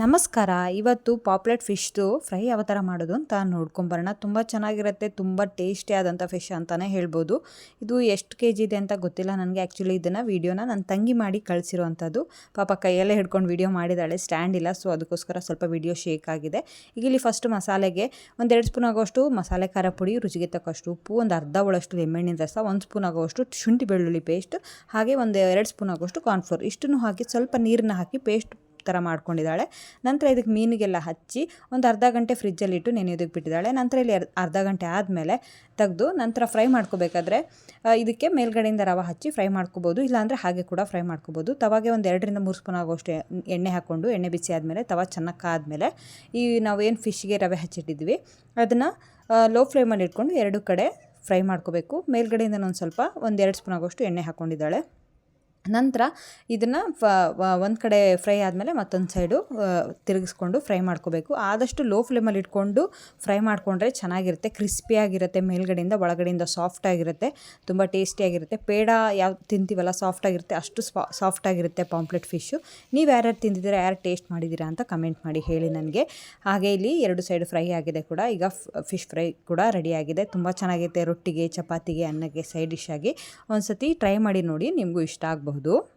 ನಮಸ್ಕಾರ. ಇವತ್ತು ಪಾಪ್ಲೆಟ್ ಫಿಶ್ದು ಫ್ರೈ ಯಾವ ಥರ ಮಾಡೋದು ಅಂತ ನೋಡ್ಕೊಂಬರೋಣ ತುಂಬ ಚೆನ್ನಾಗಿರುತ್ತೆ, ತುಂಬ ಟೇಸ್ಟಿ ಆದಂಥ ಫಿಶ್ ಅಂತಲೇ ಹೇಳ್ಬೋದು. ಇದು ಎಷ್ಟು ಕೆ ಜಿ ಇದೆ ಅಂತ ಗೊತ್ತಿಲ್ಲ. ನನಗೆ ಆ್ಯಕ್ಚುಲಿ ಇದನ್ನು ವೀಡಿಯೋನ ನನ್ನ ತಂಗಿ ಮಾಡಿ ಕಳಿಸಿರುವಂಥದ್ದು. ಪಾಪ ಕೈಯಲ್ಲೇ ಹಿಡ್ಕೊಂಡು ವೀಡಿಯೋ ಮಾಡಿದ್ದಾಳೆ ಸ್ಟ್ಯಾಂಡ್ ಇಲ್ಲ, ಸೊ ಅದಕ್ಕೋಸ್ಕರ ಸ್ವಲ್ಪ ವೀಡಿಯೋ ಶೇಕ್ ಆಗಿದೆ. ಈಗ ಇಲ್ಲಿ ಫಸ್ಟ್ ಮಸಾಲೆಗೆ ಒಂದೆರಡು ಸ್ಪೂನ್ ಆಗೋಷ್ಟು ಮಸಾಲೆ ಖಾರ ಪುಡಿ, ರುಚಿಗೆ ತಕ್ಕಷ್ಟು ಉಪ್ಪು, ಒಂದು ಅರ್ಧ ಒಳಷ್ಟು ಎಮ್ಮೆಣ್ಣಿನ ರಸ, ಒಂದು ಸ್ಪೂನ್ ಆಗೋಷ್ಟು ಶುಂಠಿ ಬೆಳ್ಳುಳ್ಳಿ ಪೇಸ್ಟ್ ಹಾಗೆ ಒಂದು ಎರಡು ಸ್ಪೂನ್ ಆಗೋಷ್ಟು ಕಾರ್ನ್ಫ್ಲೋರ್ ಇಷ್ಟನ್ನು ಹಾಕಿ ಸ್ವಲ್ಪ ನೀರನ್ನ ಹಾಕಿ ಪೇಸ್ಟ್ ಥರ ಮಾಡ್ಕೊಂಡಿದ್ದಾಳೆ. ನಂತರ ಇದಕ್ಕೆ ಮೀನಿಗೆಲ್ಲ ಹಚ್ಚಿ ಒಂದು ಅರ್ಧ ಗಂಟೆ ಫ್ರಿಜ್ಜಲ್ಲಿ ಇಟ್ಟು ನೆನೆಯೋದಕ್ಕೆ ಬಿಟ್ಟಿದ್ದಾಳೆ. ನಂತರ ಇಲ್ಲಿ ಅರ್- ಅರ್ಧ ಗಂಟೆ ಆದಮೇಲೆ ತೆಗೆದು ನಂತರ ಫ್ರೈ ಮಾಡ್ಕೋಬೇಕಾದ್ರೆ ಇದಕ್ಕೆ ಮೇಲ್ಗಡೆಯಿಂದ ರವೆ ಹಚ್ಚಿ ಫ್ರೈ ಮಾಡ್ಕೋಬೋದು. ಇಲ್ಲಾಂದರೆ ಹಾಗೆ ಕೂಡ ಫ್ರೈ ಮಾಡ್ಕೋಬೋದು. ತವಾಗೆ ಒಂದು ಎರಡರಿಂದ ಮೂರು ಸ್ಪೂನ್ ಆಗೋಷ್ಟು ಎಣ್ಣೆ ಹಾಕ್ಕೊಂಡು ಎಣ್ಣೆ ಬಿಸಿ ಆದಮೇಲೆ, ತವ ಚೆನ್ನಾಗಿ ಕಾದಮೇಲೆ ಈ ನಾವು ಏನು ಫಿಶ್ಗೆ ರವೆ ಹಚ್ಚಿಟ್ಟಿದ್ವಿ, ಅದನ್ನು ಲೋ ಫ್ಲೇಮಲ್ಲಿ ಇಟ್ಕೊಂಡು ಎರಡು ಕಡೆ ಫ್ರೈ ಮಾಡ್ಕೋಬೇಕು. ಮೇಲ್ಗಡೆಯಿಂದ ಒಂದು ಸ್ವಲ್ಪ, ಒಂದು ಎರಡು ಸ್ಪೂನ್ ಆಗೋಷ್ಟು ಎಣ್ಣೆ ಹಾಕ್ಕೊಂಡಿದ್ದಾಳೆ ನಂತರ ಇದನ್ನು ಒಂದು ಕಡೆ ಫ್ರೈ ಆದಮೇಲೆ ಮತ್ತೊಂದು ಸೈಡು ತಿರುಗಿಸ್ಕೊಂಡು ಫ್ರೈ ಮಾಡ್ಕೋಬೇಕು. ಆದಷ್ಟು ಲೋ ಫ್ಲೇಮಲ್ಲಿ ಇಟ್ಕೊಂಡು ಫ್ರೈ ಮಾಡಿಕೊಂಡ್ರೆ ಚೆನ್ನಾಗಿರುತ್ತೆ, ಕ್ರಿಸ್ಪಿಯಾಗಿರುತ್ತೆ, ಮೇಲ್ಗಡೆಯಿಂದ ಒಳಗಡೆಯಿಂದ ಸಾಫ್ಟ್ ಆಗಿರುತ್ತೆ ತುಂಬ ಟೇಸ್ಟಿಯಾಗಿರುತ್ತೆ. ಪೇಡ ಯಾವ ತಿಂತೀವಲ್ಲ ಸಾಫ್ಟ್ ಆಗಿರುತ್ತೆ ಅಷ್ಟು ಸಾಫ್ಟ್ ಆಗಿರುತ್ತೆ ಪಾಂಪ್ಲೆಟ್ ಫಿಶ್ಶು ನೀವು ಯಾರ್ಯಾರು ತಿಂದಿದ್ದೀರಾ, ಯಾರು ಟೇಸ್ಟ್ ಮಾಡಿದ್ದೀರಾ ಅಂತ ಕಮೆಂಟ್ ಮಾಡಿ ಹೇಳಿ ನನಗೆ. ಹಾಗೆ ಇಲ್ಲಿ ಎರಡು ಸೈಡ್ ಫ್ರೈ ಆಗಿದೆ ಕೂಡ, ಈಗ ಫಿಶ್ ಫ್ರೈ ಕೂಡ ರೆಡಿಯಾಗಿದೆ ತುಂಬ ಚೆನ್ನಾಗಿರುತ್ತೆ ರೊಟ್ಟಿಗೆ, ಚಪಾತಿಗೆ, ಅನ್ನಕ್ಕೆ, ಸೈಡ್ ಡಿಶ್ ಆಗಿ. ಒಂದು ಸತಿ ಟ್ರೈ ಮಾಡಿ ನೋಡಿ, ನಿಮಗೂ ಇಷ್ಟ ಆಗಬಹುದು. ಮಾಡಬಹುದು